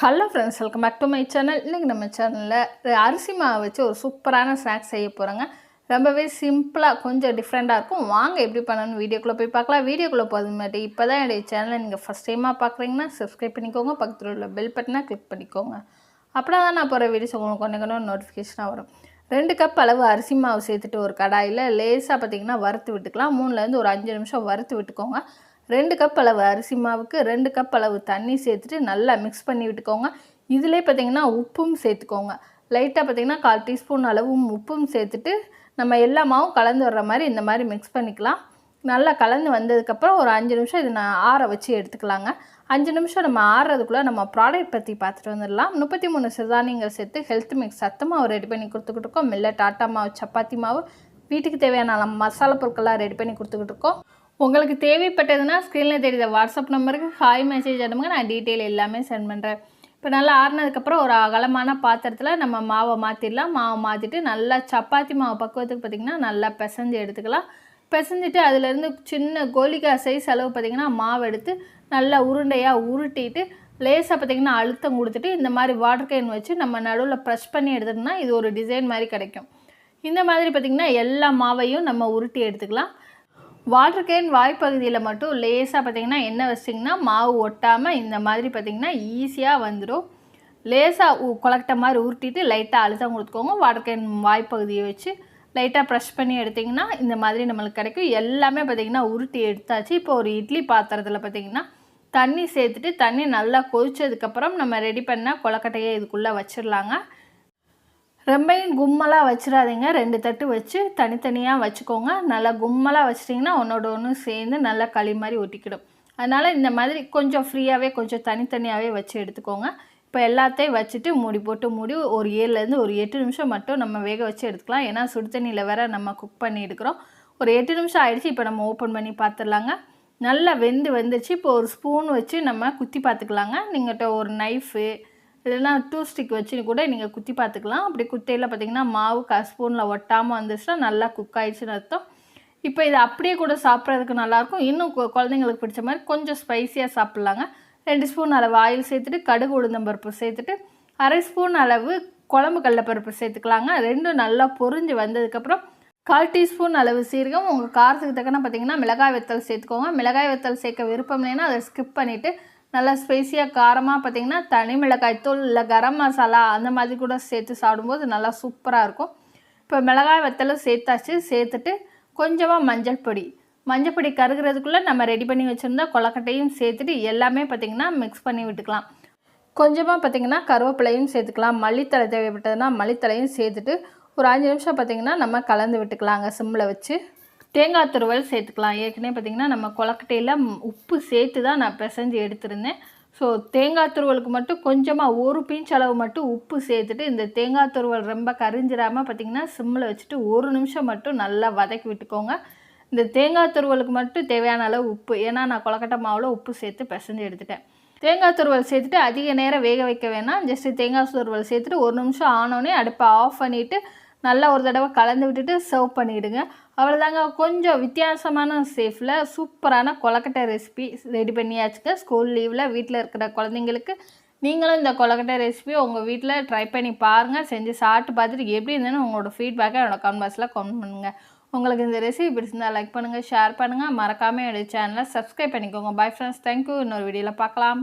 Hello friends welcome back to my channel இன்றைக்கி நம்ம சேனலில் அரிசி மாவு வச்சு ஒரு சூப்பரான ஸ்நாக்ஸ் செய்ய போகிறோங்க ரொம்பவே சிம்பிளாக கொஞ்சம் டிஃப்ரெண்ட்டாக இருக்கும். வாங்க எப்படி பண்ணணும்னு வீடியோக்குள்ளே போய் பார்க்கலாம். வீடியோக்குள்ளே போகிறது மாதிரி இப்போ தான் என்னுடைய சேனலை நீங்கள் ஃபஸ்ட் டைமாக பார்க்குறீங்கன்னா சப்ஸ்கிரைப் பண்ணிக்கோங்க. பக்கத்தில் உள்ள பெல் பட்டனை கிளிக் பண்ணிக்கோங்க. அப்படின்னா தான் நான் போகிற வீடியோஸ் உங்களுக்கு கொண்டு நோட்டிஃபிகேஷனாக வரும். ரெண்டு கப் அளவு அரிசி மாவு சேர்த்துட்டு ஒரு கடாயில் லேசாக பார்த்தீங்கன்னா வறுத்து விட்டுக்கலாம். மூணுலேருந்து ஒரு அஞ்சு நிமிஷம் வறுத்து விட்டுக்கோங்க. ரெண்டு கப் அளவு அரிசி மாவுக்கு ரெண்டு கப் அளவு தண்ணி சேர்த்துட்டு நல்லா மிக்ஸ் பண்ணி விட்டுக்கோங்க. இதிலே பார்த்தீங்கன்னா உப்பும் சேர்த்துக்கோங்க. லைட்டாக பார்த்தீங்கன்னா கால் டீஸ்பூன் அளவும் உப்பும் சேர்த்துட்டு நம்ம எல்லா மாவும் கலந்து வர்ற மாதிரி இந்த மாதிரி மிக்ஸ் பண்ணிக்கலாம். நல்லா கலந்து வந்ததுக்கப்புறம் ஒரு அஞ்சு நிமிஷம் இதை நான் ஆற வச்சு எடுத்துக்கலாங்க. அஞ்சு நிமிஷம் நம்ம ஆறுறதுக்குள்ளே நம்ம ப்ராடக்ட் பற்றி பார்த்துட்டு வந்துடலாம். முப்பத்தி மூணு சிறுதானியங்கள் சேர்த்து ஹெல்த் மிக்ஸ் சத்தமாக ரெடி பண்ணி கொடுத்துக்கிட்டு இருக்கோம். மில்லட் ஆட்டா மாவு சப்பாத்தி மாவு வீட்டுக்கு தேவையான மசாலா பொருட்கள்லாம் ரெடி பண்ணி கொடுத்துக்கிட்டு இருக்கோம். உங்களுக்கு தேவைப்பட்டதுன்னா ஸ்க்ரீனில் தெரியுத. வாட்ஸ்அப் நம்பருக்கு ஹாய் மெசேஜ் அனுப்புங்க. நான் டீட்டெயில் எல்லாமே சென்ட் பண்ணுறேன் இப்போ நல்லா ஆறுனதுக்கப்புறம் ஒரு அகலமான பாத்திரத்தில் நம்ம மாவை மாற்றிடலாம் மாவை மாற்றிட்டு நல்லா சப்பாத்தி மாவு பக்குவத்துக்கு பார்த்திங்கன்னா நல்லா பிசைஞ்சு எடுத்துக்கலாம். பிசைஞ்சிட்டு அதுலேருந்து சின்ன கோலிக்காய் சைஸ் அளவு பார்த்திங்கன்னா மாவு எடுத்து நல்லா உருண்டையாக உருட்டிட்டு லேசாக பார்த்திங்கன்னா அழுத்தம் கொடுத்துட்டு இந்த மாதிரி வாட்டர் கேன் வச்சு நம்ம நடுவில் ப்ரெஷ் பண்ணி எடுத்துட்டோம்னா இது ஒரு டிசைன் மாதிரி கிடைக்கும். இந்த மாதிரி பார்த்திங்கன்னா எல்லா மாவையும் நம்ம உருட்டி எடுத்துக்கலாம். வாட்டர் கேன் வாய்ப்பகுதியில் மட்டும் லேசாக பார்த்தீங்கன்னா எண்ணெய் வச்சிங்கன்னா மாவு ஒட்டாமல் இந்த மாதிரி பார்த்திங்கன்னா ஈஸியாக வந்துடும். லேசாக கொலக்ட மாதிரி உருட்டிட்டு லைட்டாக அழுத்தம் கொடுத்துக்கோங்க. வாட்டர் கேன் வாய்ப்பகுதியை வச்சு லைட்டாக ப்ரெஷ் பண்ணி எடுத்திங்கன்னா இந்த மாதிரி நம்மளுக்கு கிடைக்கும். எல்லாமே பார்த்திங்கன்னா உருட்டி எடுத்தாச்சு. இப்போ ஒரு இட்லி பாத்திரத்தில் பார்த்திங்கன்னா தண்ணி சேர்த்துட்டு தண்ணி நல்லா கொதிச்சதுக்கப்புறம் நம்ம ரெடி பண்ணால் கொலக்கட்டையை இதுக்குள்ளே வச்சிடலாங்க. ரொம்பையும் கும்மலாக வச்சிடாதீங்க ரெண்டு தட்டு வச்சு தனித்தனியாக வச்சுக்கோங்க. நல்லா கும்மலாக வச்சிட்டிங்கன்னா ஒன்றோட ஒன்று சேர்ந்து நல்லா களி மாதிரி ஒட்டிக்கிடும். அதனால் இந்த மாதிரி கொஞ்சம் ஃப்ரீயாகவே கொஞ்சம் தனித்தனியாகவே வச்சு எடுத்துக்கோங்க. இப்போ எல்லாத்தையும் வச்சுட்டு மூடி போட்டு மூடி ஒரு ஏழுலேருந்து ஒரு எட்டு நிமிஷம் மட்டும் நம்ம வேக வச்சு எடுத்துக்கலாம். ஏன்னா சுடு தண்ணியில் வேற நம்ம குக் பண்ணி எடுக்கிறோம். ஒரு எட்டு நிமிஷம் ஆயிடுச்சு இப்போ நம்ம ஓப்பன் பண்ணி பார்த்துடலாங்க நல்லா வெந்து வந்துச்சு இப்போ ஒரு ஸ்பூன் வச்சு நம்ம குத்தி பார்த்துக்கலாங்க நீங்கள்கிட்ட ஒரு நைஃபு இல்லைன்னா டூ ஸ்டிக் வச்சு கூட நீங்கள் குத்தி பார்த்துக்கலாம். அப்படி குத்தையில் பார்த்தீங்கன்னா மாவு க ஸ்பூனில் ஒட்டாமல் வந்துச்சுன்னா நல்லா குக் ஆயிடுச்சுன்னு அர்த்தம். இப்போ இது அப்படியே கூட சாப்பிட்றதுக்கு நல்லாயிருக்கும். இன்னும் கு- குழந்தைங்களுக்கு பிடிச்ச மாதிரி கொஞ்சம் ஸ்பைசியாக சாப்பிட்லாங்க. ரெண்டு ஸ்பூன் அளவு ஆயில் சேர்த்துட்டு கடுகு உளுந்தம்பருப்பு சேர்த்துட்டு அரை ஸ்பூன் அளவு குழம்பு கடலப்பருப்பு சேர்த்துக்கலாங்க. ரெண்டும் நல்லா பொரிஞ்சு வந்ததுக்கப்புறம் கால் டீஸ்பூன் அளவு சீரகம் உங்கள் காரத்துக்கு தக்கன பார்த்தீங்கன்னா மிளகாய் வத்தல் சேர்த்துக்கோங்க. மிளகாய் வத்தல் சேர்க்க விருப்பம் இல்லைன்னா அதை ஸ்கிப் பண்ணிவிட்டு நல்லா ஸ்பைஸியாக காரமாக பார்த்தீங்கன்னா தனி மிளகாய் தூள் இல்லை கரம் மசாலா அந்த மாதிரி கூட சேர்த்து சாப்பிடும்போது நல்லா சூப்பராக இருக்கும். இப்போ மிளகாய் வத்தலும் சேர்த்தாச்சு. சேர்த்துட்டு கொஞ்சமாக மஞ்சள் பொடி. மஞ்சள் பொடி கருகிறதுக்குள்ளே நம்ம ரெடி பண்ணி வச்சுருந்தா கொலக்கட்டையும் சேர்த்துட்டு எல்லாமே பார்த்திங்கன்னா மிக்ஸ் பண்ணி விட்டுக்கலாம். கொஞ்சமாக பார்த்திங்கன்னா கருவேப்பிலையும் சேர்த்துக்கலாம். மல்லித்தலை தேவைப்பட்டதுன்னா மல்லித்தலையும் சேர்த்துட்டு ஒரு அஞ்சு நிமிஷம் பார்த்திங்கன்னா நம்ம கலந்து விட்டுக்கலாங்க சிம்மில் வச்சு. தேங்காய் துருவல் சேர்த்துக்கலாம். ஏற்கனவே பார்த்திங்கன்னா நம்ம கொலக்கட்டையில் உப்பு சேர்த்து தான் நான் பிசைஞ்சு எடுத்திருந்தேன். ஸோ தேங்காய் துருவலுக்கு மட்டும் கொஞ்சமாக ஒரு பிஞ்ச் அளவு மட்டும் உப்பு சேர்த்துட்டு இந்த தேங்காய் துருவல் ரொம்ப கரிஞ்சிடாமல் பார்த்திங்கன்னா சிம்மில் வச்சுட்டு ஒரு நிமிஷம் மட்டும் நல்லா வதக்கி விட்டுக்கோங்க. இந்த தேங்காய் துருவலுக்கு மட்டும் தேவையான அளவு உப்பு ஏன்னா நான் கொலக்கட்டை மாவில் உப்பு சேர்த்து பிசைஞ்சு எடுத்துட்டேன். தேங்காய் துருவல் சேர்த்துட்டு அதிக நேரம் வேக வைக்க வேணாம். ஜஸ்ட்டு தேங்காய் துருவல் சேர்த்துட்டு ஒரு நிமிஷம் ஆனோடனே அடுப்பை ஆஃப் பண்ணிவிட்டு நல்லா ஒரு தடவை கலந்து விட்டுட்டு சர்வ் பண்ணிவிடுங்க அவ்வளோதாங்க கொஞ்சம் வித்தியாசமான சேஃபில் சூப்பரான கொலக்கட்டை ரெசிபி ரெடி பண்ணியாச்சுங்க. ஸ்கூல் லீவில் வீட்டில் இருக்கிற குழந்தைங்களுக்கு நீங்களும் இந்த கொலக்கட்டை ரெசிபி உங்கள் வீட்டில் ட்ரை பண்ணி பாருங்கள் செஞ்சு சாப்பிட்டு பார்த்துட்டு எப்படி இருந்ததுன்னு உங்களோட ஃபீட்பேக்கை என்னோட கமெண்ட் பாக்ஸில் கமெண்ட் பண்ணுங்கள் உங்களுக்கு இந்த ரெசிபி பிடிச்சிருந்தால் லைக் பண்ணுங்கள் ஷேர் பண்ணுங்கள் மறக்காமல் என்னுடைய சேனலை சப்ஸ்கிரைப் பண்ணிக்கோங்க. பை ஃப்ரெண்ட்ஸ் தேங்க்யூ இன்னொரு வீடியோவில் பார்க்கலாம்.